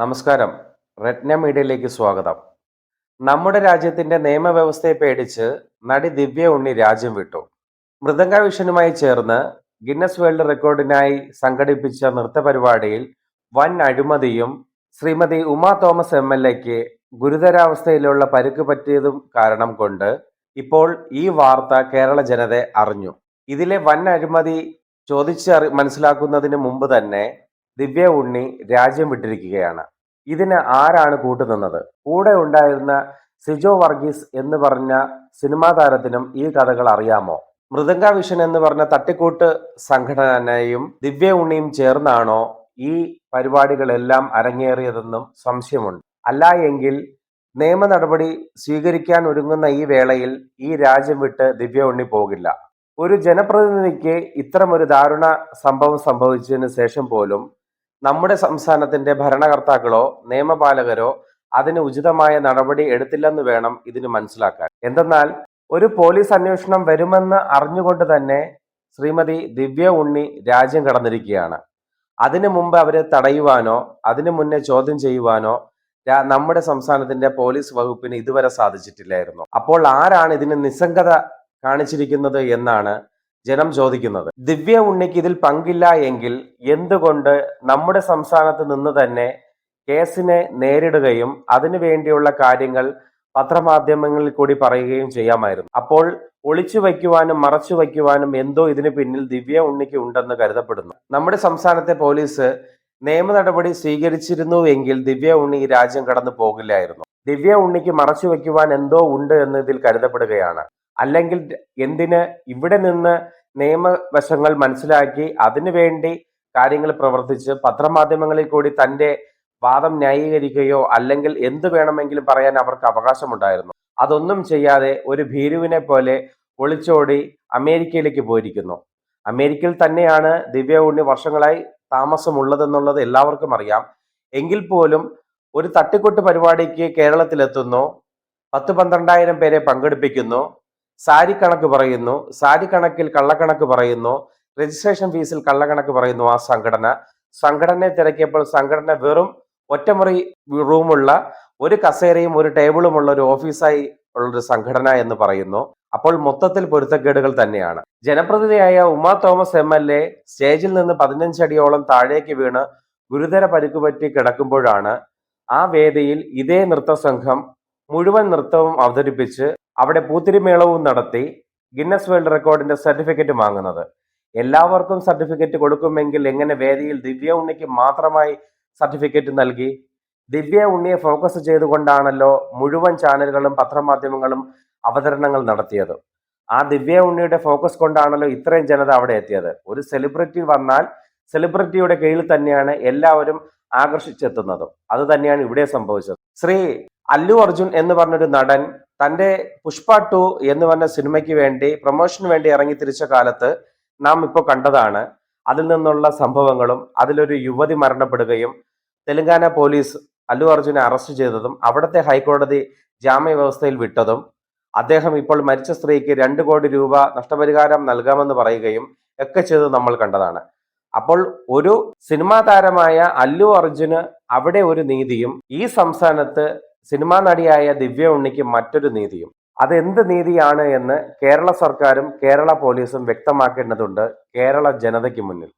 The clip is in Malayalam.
നമസ്കാരം. രത്ന മീഡിയയിലേക്ക് സ്വാഗതം. നമ്മുടെ രാജ്യത്തിന്റെ നിയമവ്യവസ്ഥയെ പേടിച്ച് നടി ദിവ്യ ഉണ്ണി രാജ്യം വിട്ടു. മൃദംഗ വിഷനുമായി ചേർന്ന് ഗിന്നസ് വേൾഡ് റെക്കോർഡിനായി സംഘടിപ്പിച്ച നൃത്ത പരിപാടിയിൽ വൻ അഴിമതിയും Shrimati Uma Thomas M L എക്ക് ഗുരുതരാവസ്ഥയിലുള്ള പരുക്ക് പറ്റിയതും കാരണം കൊണ്ട് ഇപ്പോൾ ഈ വാർത്ത കേരള ജനത അറിഞ്ഞു. ഇതിലെ വൻ അഴിമതി ചോദിച്ച് മനസ്സിലാക്കുന്നതിന് മുമ്പ് തന്നെ ദിവ്യ ഉണ്ണി രാജ്യം വിട്ടിരിക്കുകയാണ്. ഇതിന് ആരാണ് കൂട്ടുനിന്നത് കൂടെ ഉണ്ടായിരുന്ന സിജോ വർഗീസ് എന്ന് പറഞ്ഞ സിനിമാ താരത്തിനും ഈ കഥകൾ അറിയാമോ? മൃദംഗ വിഷൻ എന്ന് പറഞ്ഞ തട്ടിക്കൂട്ട് സംഘടനയും ദിവ്യ ഉണ്ണിയും ചേർന്നാണോ ഈ പരിപാടികളെല്ലാം അരങ്ങേറിയതെന്നും സംശയമുണ്ട്. അല്ല എങ്കിൽ നിയമ നടപടി സ്വീകരിക്കാൻ ഒരുങ്ങുന്ന ഈ വേളയിൽ ഈ രാജ്യം വിട്ട് ദിവ്യ ഉണ്ണി പോകില്ല. ഒരു ജനപ്രതിനിധിക്ക് ഇത്തരമൊരു ദാരുണ സംഭവം സംഭവിച്ചതിന് ശേഷം പോലും നമ്മുടെ സംസ്ഥാനത്തിന്റെ ഭരണകർത്താക്കളോ നിയമപാലകരോ അതിന് ഉചിതമായ നടപടി എടുത്തില്ലെന്ന് വേണം ഇതിന് മനസ്സിലാക്കാൻ. എന്തെന്നാൽ ഒരു പോലീസ് അന്വേഷണം വരുമെന്ന് അറിഞ്ഞുകൊണ്ട് തന്നെ ശ്രീമതി ദിവ്യ ഉണ്ണി രാജ്യം കടന്നിരിക്കുകയാണ്. അതിനു മുമ്പ് അവരെ തടയുവാനോ അതിനു മുന്നേ ചോദ്യം ചെയ്യുവാനോ നമ്മുടെ സംസ്ഥാനത്തിന്റെ പോലീസ് വകുപ്പിന് ഇതുവരെ സാധിച്ചിട്ടില്ലായിരുന്നു. അപ്പോൾ ആരാണ് ഇതിന് നിസ്സംഗത കാണിച്ചിരിക്കുന്നത് എന്നാണ് ജനം ചോദിക്കുന്നത്. ദിവ്യ ഉണ്ണിക്ക് ഇതിൽ പങ്കില്ല എങ്കിൽ എന്തുകൊണ്ട് നമ്മുടെ സംസ്ഥാനത്ത് നിന്ന് തന്നെ കേസിനെ നേരിടുകയും അതിനു വേണ്ടിയുള്ള കാര്യങ്ങൾ പത്രമാധ്യമങ്ങളിൽ കൂടി പറയുകയും ചെയ്യാമായിരുന്നു. അപ്പോൾ ഒളിച്ചു വയ്ക്കുവാനും മറച്ചു വയ്ക്കുവാനും എന്തോ ഇതിന് പിന്നിൽ ദിവ്യ ഉണ്ണിക്ക് ഉണ്ടെന്ന് കരുതപ്പെടുന്നു. നമ്മുടെ സംസ്ഥാനത്തെ പോലീസ് നിയമ നടപടി സ്വീകരിച്ചിരുന്നു എങ്കിൽ ദിവ്യ ഉണ്ണി രാജ്യം കടന്നു പോകില്ലായിരുന്നു. ദിവ്യ ഉണ്ണിക്ക് മറച്ചു വയ്ക്കുവാൻ എന്തോ ഉണ്ട് എന്ന് ഇതിൽ കരുതപ്പെടുകയാണ്. അല്ലെങ്കിൽ എന്തിന് ഇവിടെ നിന്ന് നിയമവശങ്ങൾ മനസ്സിലാക്കി അതിനുവേണ്ടി കാര്യങ്ങൾ പ്രവർത്തിച്ച് പത്രമാധ്യമങ്ങളിൽ കൂടി തന്റെ വാദം ന്യായീകരിക്കുകയോ അല്ലെങ്കിൽ എന്ത് വേണമെങ്കിലും പറയാൻ അവർക്ക് അവകാശമുണ്ടായിരുന്നു. അതൊന്നും ചെയ്യാതെ ഒരു ഭീരുവിനെ പോലെ ഒളിച്ചോടി അമേരിക്കയിലേക്ക് പോയിരിക്കുന്നു. അമേരിക്കയിൽ തന്നെയാണ് ദിവ്യ ഉണ്ണി വർഷങ്ങളായി താമസമുള്ളതെന്നുള്ളത് എല്ലാവർക്കും അറിയാം. എങ്കിൽ പോലും ഒരു തട്ടിക്കൊട്ട് പരിപാടിക്ക് കേരളത്തിലെത്തുന്നു. പത്ത് പന്ത്രണ്ടായിരം പേരെ പങ്കെടുപ്പിക്കുന്നു. സാരി കണക്ക് പറയുന്നു സാരി കണക്കിൽ കള്ളക്കണക്ക് പറയുന്നു രജിസ്ട്രേഷൻ ഫീസിൽ കള്ളക്കണക്ക് പറയുന്നു ആ സംഘടന. സംഘടനയെ തിരക്കിയപ്പോൾ സംഘടന വെറും ഒറ്റമുറി റൂമുള്ള ഒരു കസേരയും ഒരു ടേബിളും ഉള്ള ഒരു ഓഫീസായി ഉള്ളൊരു സംഘടന എന്ന് പറയുന്നു. അപ്പോൾ മൊത്തത്തിൽ പൊരുത്തക്കേടുകൾ തന്നെയാണ്. ജനപ്രതിനിധിയായ Uma Thomas M L A സ്റ്റേജിൽ നിന്ന് പതിനഞ്ചടിയോളം താഴേക്ക് വീണ് ഗുരുതര പരുക്കുപറ്റി കിടക്കുമ്പോഴാണ് ആ വേദിയിൽ ഇതേ നൃത്ത സംഘം മുഴുവൻ നൃത്തവും അവതരിപ്പിച്ച് അവിടെ പൂത്തിരിമേളവും നടത്തി ഗിന്നസ് വേൾഡ് റെക്കോർഡിന്റെ സർട്ടിഫിക്കറ്റ് വാങ്ങുന്നത്. എല്ലാവർക്കും സർട്ടിഫിക്കറ്റ് കൊടുക്കുമെങ്കിൽ എങ്ങനെ വേദിയിൽ ദിവ്യ ഉണ്ണിക്ക് മാത്രമായി സർട്ടിഫിക്കറ്റ് നൽകി? ദിവ്യ ഉണ്ണിയെ ഫോക്കസ് ചെയ്തുകൊണ്ടാണല്ലോ മുഴുവൻ ചാനലുകളും പത്രമാധ്യമങ്ങളും അവതരണങ്ങൾ നടത്തിയത്. ആ ദിവ്യ ഉണ്ണിയുടെ ഫോക്കസ് കൊണ്ടാണല്ലോ ഇത്രയും ജനത അവിടെ എത്തിയത്. ഒരു സെലിബ്രിറ്റി വന്നാൽ സെലിബ്രിറ്റിയുടെ കീഴിൽ തന്നെയാണ് എല്ലാവരും ആകർഷിച്ചെത്തുന്നതും. അത് തന്നെയാണ് ഇവിടെ സംഭവിച്ചത്. ശ്രീ അല്ലു അർജുൻ എന്ന് പറഞ്ഞൊരു നടൻ തന്റെ പുഷ്പ ടു എന്ന് പറഞ്ഞ സിനിമയ്ക്ക് വേണ്ടി പ്രൊമോഷന് വേണ്ടി ഇറങ്ങി തിരിച്ച കാലത്ത് നാം ഇപ്പോൾ കണ്ടതാണ്. അതിൽ നിന്നുള്ള സംഭവങ്ങളും അതിലൊരു യുവതി മരണപ്പെടുകയും തെലങ്കാന പോലീസ് അല്ലു അർജുനെ അറസ്റ്റ് ചെയ്തതും അവിടുത്തെ ഹൈക്കോടതി ജാമ്യ വ്യവസ്ഥയിൽ വിട്ടതും അദ്ദേഹം ഇപ്പോൾ മരിച്ച സ്ത്രീക്ക് രണ്ട് കോടി രൂപ നഷ്ടപരിഹാരം നൽകാമെന്ന് പറയുകയും ഒക്കെ ചെയ്തത് നമ്മൾ കണ്ടതാണ്. അപ്പോൾ ഒരു സിനിമാ താരമായ അല്ലു അർജുന് അവിടെ ഒരു നീതിയും ഈ സംസ്ഥാനത്ത് സിനിമാ നടിയായ ദിവ്യ ഉണ്ണിക്ക് മറ്റൊരു നീതിയും. അതെന്ത് നീതിയാണ് എന്ന് കേരള സർക്കാരും കേരള പോലീസും വ്യക്തമാക്കേണ്ടതുണ്ട് കേരള ജനതയ്ക്ക് മുന്നിൽ.